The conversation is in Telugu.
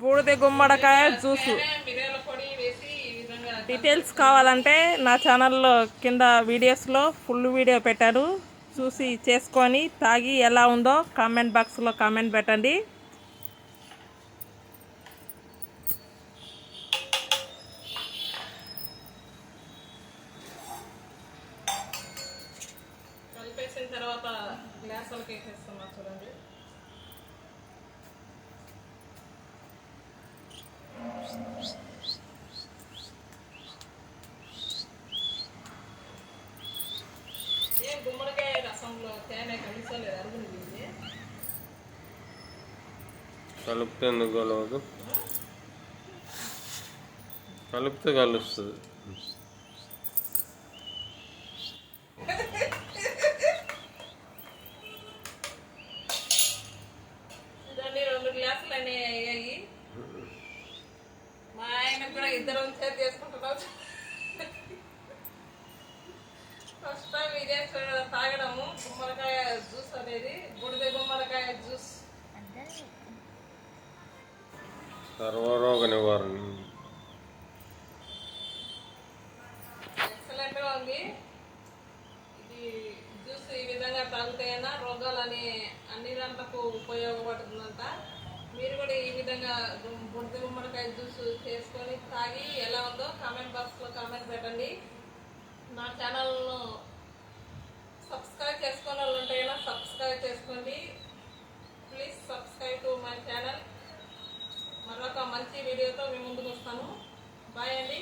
బూడిద గుమ్మడికాయ జ్యూసు. డీటెయిల్స్ కావాలంటే నా ఛానల్లో కింద వీడియోస్లో ఫుల్ వీడియో పెట్టాను చూసి చేసుకొని తాగి ఎలా ఉందో కామెంట్ బాక్స్లో కామెంట్ పెట్టండి. కలిపేసిన తర్వాత గ్లాసులకి వేసేస్తున్నా చూడండి. కలిపితే ఎందుకు కలవదు? కలిపితే కలుస్తుంది. మా ఆయన కూడా ఇద్దరం షేర్ చేసుకుంటున్నాం. ఫస్ట్ టైం ఇదే తాగడము. గుమ్మడికాయ జ్యూస్ అనేది బుడిద గుమ్మడికాయ జ్యూస్. సర్వరోగ నివారణ. ఎక్సలెంట్గా ఉంది. ఇది జ్యూస్ ఈ విధంగా తాగితేనా రోగాలని అన్ని దాంట్లకు ఉపయోగపడుతుందంట. మీరు కూడా ఈ విధంగా బుడిద గుమ్మడికాయ జ్యూస్ చేసుకొని తాగి ఎలా ఉందో కామెంట్ బాక్స్లో కామెంట్ పెట్టండి. నా ఛానల్ను సబ్స్క్రైబ్ చేసుకున్న వాళ్ళు ఉంటే సబ్స్క్రైబ్ చేసుకోండి. Please subscribe to my channel. మరొక మంచి వీడియోతో మీ ముందుకు వస్తాను. బాయ్ అండి.